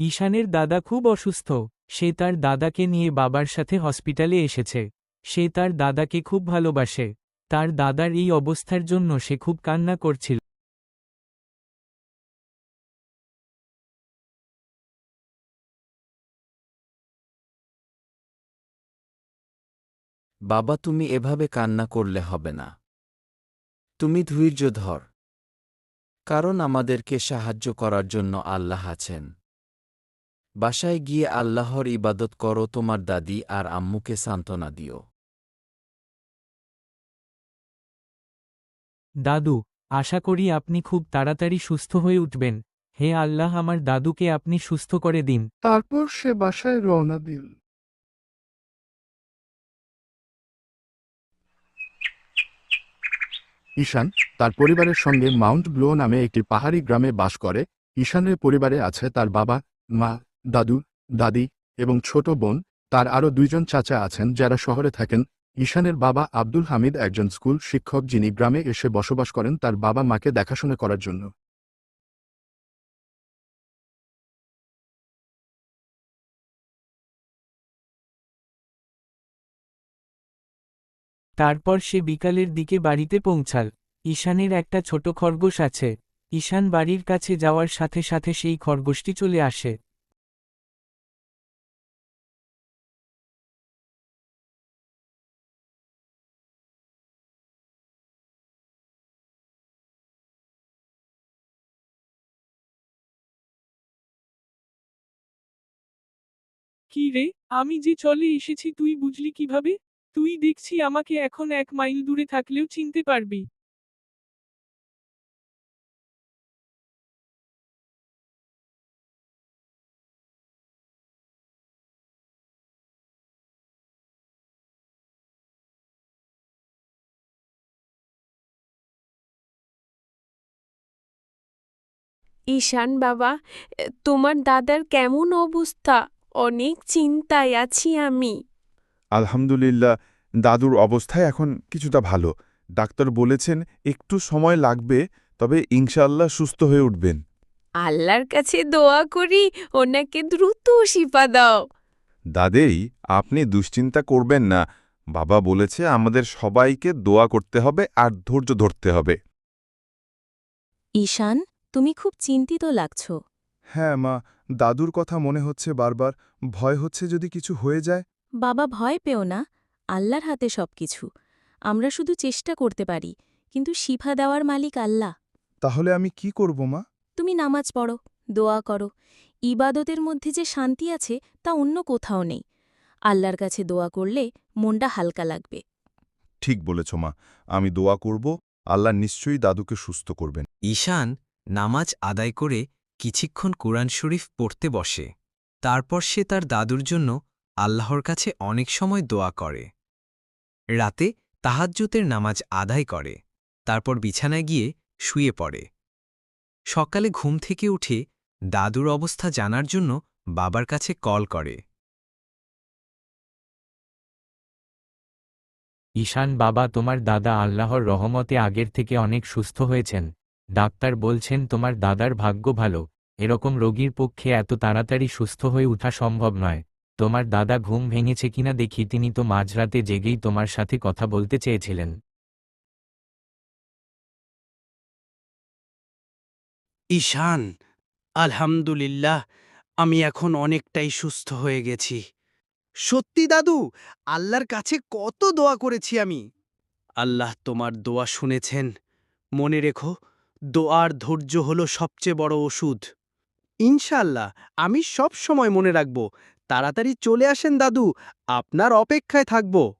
ঈশানের দাদা খুব অসুস্থ, সে তার দাদাকে নিয়ে বাবার সাথে হসপিটালে এসেছে। সে তার দাদাকে খুব ভালোবাসে। তার দাদার এই অবস্থার জন্য সে খুব কান্না করছিল। বাবা, তুমি এভাবে কান্না করলে হবে না। তুমি ধৈর্য ধর। কারণ আমাদেরকে সাহায্য করার জন্য আল্লাহ আছেন। বাসায় গিয়ে আল্লাহর ইবাদত করো তোমার দাদি আর আম্মুকে সান্ত্বনা দিও। দাদু আশা করি আপনি খুব তাড়াতাড়ি সুস্থ হয়ে উঠবেন। হে আল্লাহ আমার দাদুকে আপনি সুস্থ করে দিন। তারপর সে বাসায় রওনা দিল। ঈশান তার পরিবারের সঙ্গে মাউন্ট ব্লো নামে একটি পাহাড়ি গ্রামে বাস করে। ঈশানের পরিবারে আছে তার বাবা মা দাদু, দাদি এবং ছোট বোন, তার আরও দুইজন চাচা আছেন যারা শহরে থাকেন। ঈশানের বাবা আব্দুল হামিদ একজন স্কুল শিক্ষক যিনি গ্রামে এসে বসবাস করেন তার বাবা মাকে দেখাশোনা করার জন্য। তারপর সে বিকালের দিকে বাড়িতে পৌঁছাল। ঈশানের একটা ছোট খরগোশ আছে। ঈশান বাড়ির কাছে যাওয়ার সাথে সাথে সেই খরগোশটি চলে আসে। কি রে? আমি যে চলে এসেছি তুই বুঝলি কীভাবে? তুই দেখছি আমাকে এখন এক মাইল দূরে থাকলেও চিনতে পারবি। ঈশান বাবা, তোমার দাদার কেমন অবস্থা? অনেক চিন্তায় আছি আমি। আলহামদুলিল্লাহ দাদুর অবস্থা এখন কিছুটা ভালো। ডাক্তার বলেছেন একটু সময় লাগবে তবে ইনশাআল্লাহ সুস্থ হয়ে উঠবেন। আল্লাহর কাছে দোয়া করি ওনাকে দ্রুত শিফা দাও। দাদেই আপনি দুশ্চিন্তা করবেন না। বাবা বলেছে আমাদের সবাইকে দোয়া করতে হবে আর ধৈর্য ধরতে হবে। ঈশান তুমি খুব চিন্তিত লাগছ। হ্যাঁ মা দাদুর কথা মনে হচ্ছে বারবার ভয় হচ্ছে যদি কিছু হয়ে যায়। বাবা ভয় পেও না আল্লাহর হাতে সবকিছু। আমরা শুধু চেষ্টা করতে পারি কিন্তু শিফা দেওয়ার মালিক আল্লাহ। তাহলে আমি কি করব মা? তুমি নামাজ পড়ো দোয়া করো। ইবাদতের মধ্যে যে শান্তি আছে তা অন্য কোথাও নেই। আল্লাহর কাছে দোয়া করলে মনটা হালকা লাগবে। ঠিক বলেছ মা আমি দোয়া করব আল্লাহ নিশ্চয়ই দাদুকে সুস্থ করবেন। ঈশান নামাজ আদায় করে কিছুক্ষণ কোরআন শরীফ পড়তে বসে। তারপর সে তার দাদুর জন্য আল্লাহর কাছে অনেক সময় দোয়া করে। রাতে তাহাজ্জুতের নামাজ আদায় করে। তারপর বিছানায় গিয়ে শুয়ে পড়ে। সকালে ঘুম থেকে উঠে দাদুর অবস্থা জানার জন্য বাবার কাছে কল করে। ঈশান বাবা, তোমার দাদা আল্লাহর রহমতে আগের থেকে অনেক সুস্থ হয়েছেন। ডাক্তার বলছেন, তোমার দাদার ভাগ্য ভালো। এরকম রোগীর পক্ষে এত তাড়াতাড়ি সুস্থ হয়ে ওঠা সম্ভব নয়। তোমার দাদা ঘুম ভেঙেছে কিনা দেখি, তিনি তো মাঝরাতে জেগেই তোমার সাথে কথা বলতে চেয়েছিলেন। ঈশান, আলহামদুলিল্লাহ, আমি এখন অনেকটাই সুস্থ হয়ে গেছি। সত্যি দাদু, আল্লাহর কাছে কত দোয়া করেছি আমি। আল্লাহ তোমার দোয়া শুনেছেন। মনে রেখো দোয়ার ধৈর্য হল সবচেয়ে বড় ওষুধ। ইনশাল্লাহ আমি সব সময় মনে রাখব, তাড়াতাড়ি চলে আসেন দাদু, আপনার অপেক্ষায় থাকব।